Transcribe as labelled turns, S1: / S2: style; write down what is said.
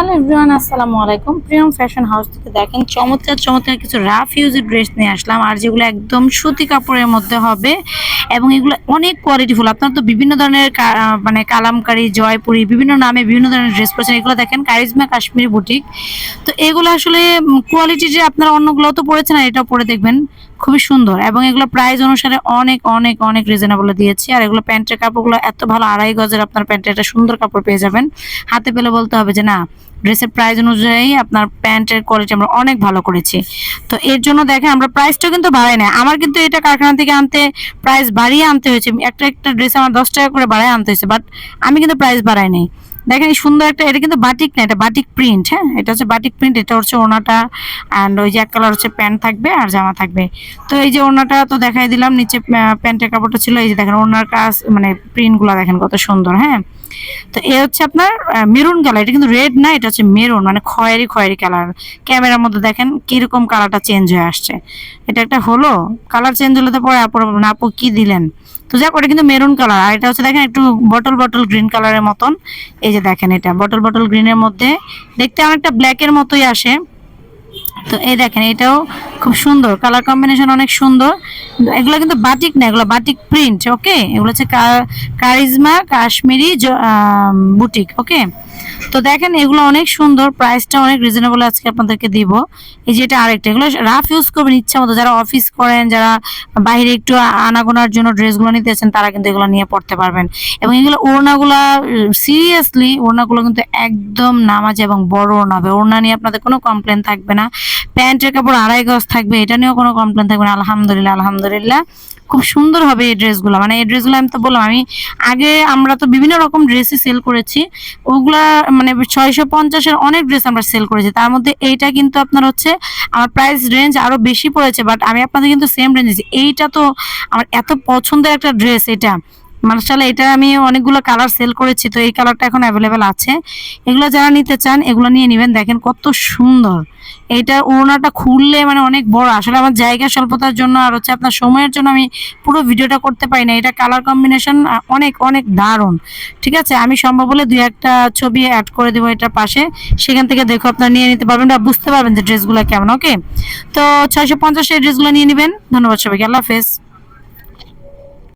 S1: Hello everyone, আসসালামু আলাইকুম। Priyam fashion house থেকে দেখেন, চমৎকার চমৎকার কিছু রাফ ইউজের ড্রেস নিয়ে আসলাম, আর যেগুলো একদম সুতি কাপড়ের মধ্যে হবে, এবং এগুলো অনেক কোয়ালিটিফুল আপনার তো বিভিন্ন ধরনের মানে কালামকারি, জয়পুরি, বিভিন্ন নামে বিভিন্ন ধরনের ড্রেস পরেছেন, এগুলো দেখেন, কারিজমা কাশ্মীরি বুটিক। তো এগুলো আসলে কোয়ালিটি যে আপনারা অন্যগুলো তো পড়েছেন আর এটাও পরে দেখবেন, খুবই সুন্দর, এবং এগুলো প্রাইস অনুসারে অনেক অনেক অনেক রিজনেবল দিয়েছি, আর এগুলো প্যান্টের কাপড়গুলো এত ভালো আড়াই গজের আপনার প্যান্টের একটা সুন্দর কাপড় পেয়ে যাবেন। হাতে পেলে বলতে হবে যে না ড্রেসের প্রাইস অনুযায়ী আপনার প্যান্টের কোয়ালিটি আমরা অনেক ভালো করেছি। তো এর জন্য দেখেন আমরা প্রাইসটা কিন্তু বাড়াই না আমার কিন্তু এটা কারখানা থেকে আনতে প্রাইস বাড়িয়ে আনতে হয়েছে। একটা একটা ড্রেস আমার দশ টাকা করে বাড়ায় আনতে হয়েছে বাট আমি কিন্তু প্রাইস বাড়াই নাই। দেখেন এই সুন্দর একটা, এটা কিন্তু বাটিক না, এটা বাটিক প্রিন্ট হ্যাঁ? এটা হচ্ছে বাটিক প্রিন্ট এটা হচ্ছে ওনাটা অ্যান্ড ওই যে এক কালার হচ্ছে প্যান্ট থাকবে আর জামা থাকবে। তো এই যে ওনাটা তো দেখাই দিলাম, নিচে প্যান্টের কাপড়টা ছিল, এই যে দেখেন ওনার কাজ মানে প্রিন্টগুলো দেখেন কত সুন্দর হ্যাঁ? তো এ হচ্ছে আপনার মেরুন কালার এটা কিন্তু রেড না, এটা হচ্ছে মেরুন মানে খয়েরি খয়েরি কালার ক্যামেরার মধ্যে দেখেন কীরকম কালারটা চেঞ্জ হয়ে আসছে। এটা একটা হলো কালার চেঞ্জ হলে তো পরে আপু না আপু কি দিলেন? তো যাক, ওটা কিন্তু মেরুন কালার। আর এটা হচ্ছে দেখেন একটু বটল বটল গ্রিন কালারের মতন। এই যে দেখেন এটা বটল বটল গ্রিনের মধ্যে। দেখতে অনেকটা ব্ল্যাকের মতোই আসে। তো এই দেখেন, এটাও খুব সুন্দর কালার কম্বিনেশন অনেক সুন্দর। এগুলো কিন্তু বাটিক না, এগুলো বাটিক প্রিন্ট ওকে এগুলো হচ্ছে কারিজমা, কাশ্মীরি বুটিক ওকে তো দেখেন এগুলো অনেক সুন্দর প্রাইসটা অনেক রিজনেবল আজকে আপনাদেরকে দিব। এই যে এটা আরেকটা, এগুলো রাফ ইউজ করবেন ইচ্ছা মতো। যারা অফিস করেন, যারা বাইরে একটু আনাগোনার জন্য ড্রেসগুলো নিতে নিতেছেন তারা কিন্তু এগুলো নিয়ে পড়তে পারবেন। এবং এগুলো ওড়নাগুলা সিরিয়াসলি ওড়নাগুলো কিন্তু একদম নামাজ এবং বড় ওড়না হবে। ওড়না নিয়ে আপনাদের কোনো কমপ্লেন থাকবে না। প্যান্টের কাপড় আড়াই গজ থাকবে, এটা নিয়েও কোনো কমপ্লেন থাকবে না। আলহামদুলিল্লাহ আলহামদুলিল্লাহ। খুব সুন্দর হবে এই ড্রেসগুলো। মানে এই ড্রেসগুলো আমি তো বললাম, আমি আগে আমরা তো বিভিন্ন রকম ড্রেসই সেল করেছি। ওগুলা মানে ছয়শো পঞ্চাশের অনেক ড্রেস আমরা সেল করেছি। তার মধ্যে এইটা কিন্তু আপনার হচ্ছে, আমার প্রাইস রেঞ্জ আরও বেশি পড়েছে বাট আমি আপনাদের কিন্তু সেম রেঞ্জ এইটা তো আমার এত পছন্দের একটা ড্রেস এটা। মার্শাল এটা আমি অনেকগুলো কালার সেল করেছি, তো এই কালারটা এখন অ্যাভেলেবেল আছে। এগুলো যারা নিতে চান, এগুলো নিয়ে নেবেন। দেখেন কত সুন্দর। এটা ওড়নাটা খুললে মানে অনেক বড়। আসলে আমার জায়গা স্বল্পতার জন্য আর হচ্ছে আপনার সময়ের জন্য আমি পুরো ভিডিওটা করতে পারি না। এটা কালার কম্বিনেশন অনেক অনেক দারুণ। ঠিক আছে? আমি সম্ভব হলে দুই একটা ছবি অ্যাড করে দেবো এটার পাশে। সেখান থেকে দেখো আপনারা নিয়ে নিতে পারবেন। বা বুঝতে পারবেন যে ড্রেসগুলো কেমন ওকে তো ছয়শো পঞ্চাশ এই ড্রেসগুলো নিয়ে নেবেন। ধন্যবাদ সবাইকে। আল্লাহ হাফেজ।